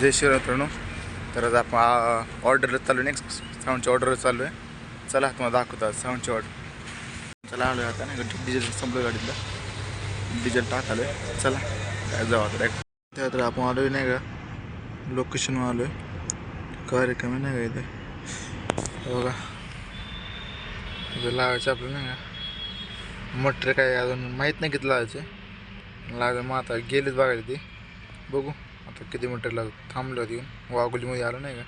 जय श्री मित्रांनो. तर आज आपण ऑर्डर चालू आहे नेक्स्ट साऊंडची ऑर्डर चालू आहे. चला तुम्हाला दाखवतो आज साऊंडची ऑर्डर चला आलो आता नाही डिझेल संपलं गाडीतलं. डिझेल टाकालो आहे चला काय जाऊ आता direct. तर आपण आलो नाही का? लोकेशनवर आलो आहे कार्यक्रम आहे नाही का इथे? बघा. इथे लावायचं आपलं नाही का? मटर काय अजून माहीत नाही किती लावायचं. लागलं मग आता गेलेच बघायला ती. बघू. आता किती मिनटाला थांबलो थांबलं होती वाघोलीमध्ये आलं नाही का?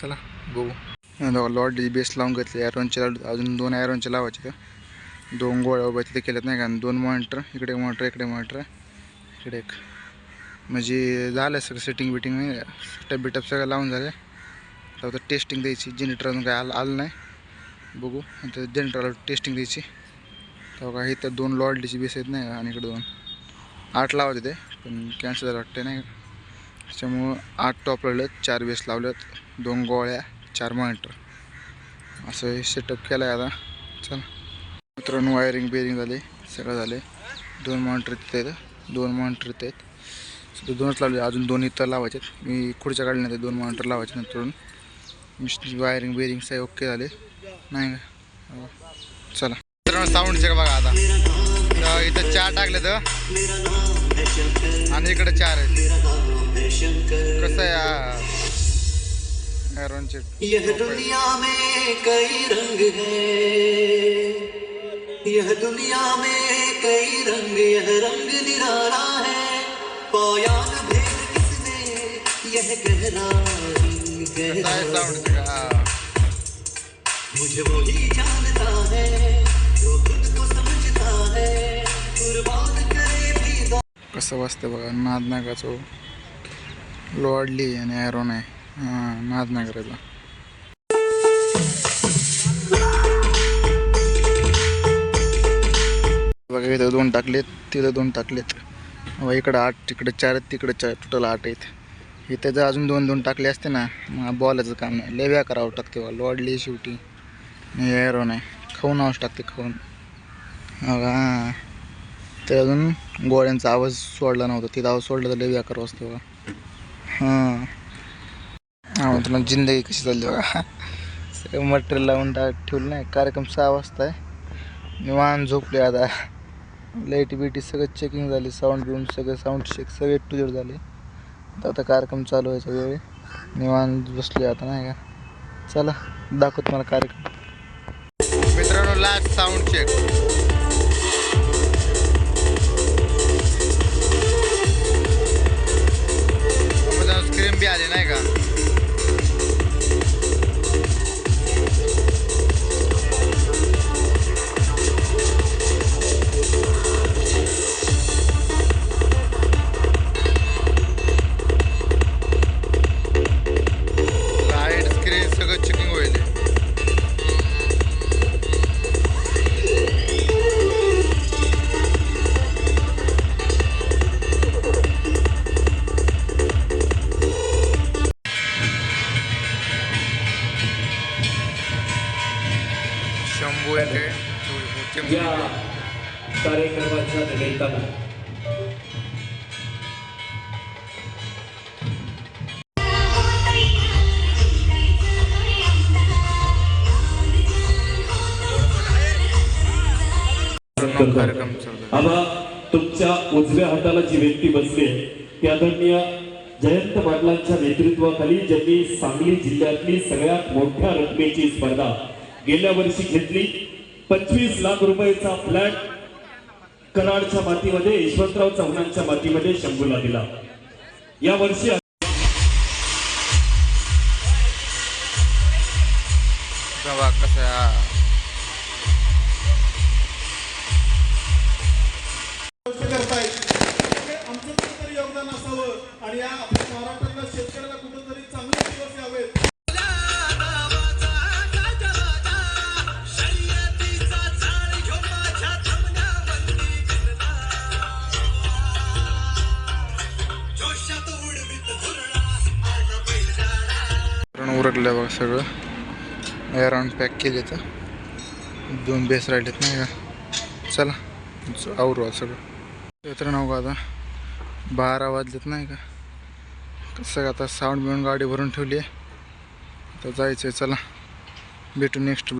चला बघू. लॉड बेस लावून घेतले. ॲरोनचे अजून दोन ॲरोनचे लावायचे का? दोन गोळ्या उभ्या तिथे केल्यात नाही का? आणि दोन मॉनिटर इकडे एक मॉनिटर इकडे मॉनिटर इकडे एक. म्हणजे झालं सगळं सेटिंग बिटिंग नाही स्टेप सगळं लावून झाले. आता टेस्टिंग द्यायची. जनरेटर अजून काय आलं आलं नाही. बघू. आता जनरेटरला टेस्टिंग द्यायची. तेव्हा काय इथं दोन लॉडलीची बेस आहेत नाही का? आणि इकडे दोन. आठ लावायचे ते पण कॅन्सल झालं वाटते नाही का? त्याच्यामुळं आठ टॉप लावलेत चार बेस लावलेत दोन गोळ्या चार मॉनिटर असं सेटअप केलं आहे आता. चला. मित्रांनो वायरिंग बेरिंग झाले सगळं झाले. दोन मॉनिटर तिथे आहेत. दोन मॉनिटर तिथे आहेत. दोनच लावले. अजून दोन इतर लावायचे आहेत. मी खुर्च्या काढल्या ते दोन मॉनिटर लावायचे नंतर वायरिंग बेरिंग सगळे ओके झाले. नाही का? हो. चला. मित्रांनो साऊंड चेक बघा आता. तर इथं चार टाकले तर आणि इकडे चार आहेत. आहे यह दुनिया में कई रंग है। यह दुनिया में कई रंग यह रंग निराला है। पाया भेद किसने यह गहरा गहरा हा। मुझे वही जानता है जो खुद को समझता है। कुर्बान करे भी कसं वाजतं बघा नाद नाही करायचो लोडली आणि ॲरोन आहे. हां नाद नाही बघा इथं दोन टाकलेत तिथं दोन टाकलेत. बघा इकडं आठ तिकडे चार आहेत तिकडे चार टोटल आठ आहेत. इथं जर अजून दोन दोन टाकले असते ना मग बॉलाचं काम नाही. लेव्या करावं टाकते बा. लोडली शेवटी. आणि ॲरोन आहे. खाऊन आवाज टाकते खाऊन. बघा ते अजून गोळ्यांचा आवाज सोडला नव्हता. तिथं आवाज सोडला तर लेव्या करावं असते बघा हां तुला जिंदगी कशी चालली बघा. सगळं मटेरियल लावून टाक ठेवलं नाही कार्यक्रम सहा वाजता आहे. निवांत झोपले आता. लाइट बिटी सगळं चेकिंग झाली साऊंड बिऊंड सगळं साऊंड चेक सगळे टू झेड झाले. आता आता कार्यक्रम चालू व्हायचा वेळ आहे. निवांत बसले आता नाही का? चला दाखवत मला कार्यक्रम. मित्रांनो लास्ट साऊंड चेक 快那个。कार्यक्रमाच्या निमित्तानं. आम्हा तुमच्या उजव्या हाताला जी व्यक्ती बसली आहे ती आदरणीय जयंत पाटलांच्या नेतृत्वाखाली ज्यांनी सांगली जिल्ह्यातली सगळ्यात मोठ्या रकमेची स्पर्धा गेल्या वर्षी घेतली पंचवीस लाख रुपयाचा फ्लॅट कराडच्या मातीमध्ये यशवंतराव चव्हाणांच्या मातीमध्ये शंभूला दिला या वर्षी हा. करतायत आमचं योगदान असावं आणि या आपल्या महाराष्ट्रातल्या शेतकऱ्याला पडलं बघा सगळं. अराउंड पॅक केले तर दोन बेस राहिलेत नाही का? चला आवरू सगळं सगळं. मित्रांनो का आता. बारा वाजलेत नाही का? कसं आता साऊंड बिऊंड गाडी भरून ठेवली आहे. आता जायचं आहे चला. भेटू नेक्स्ट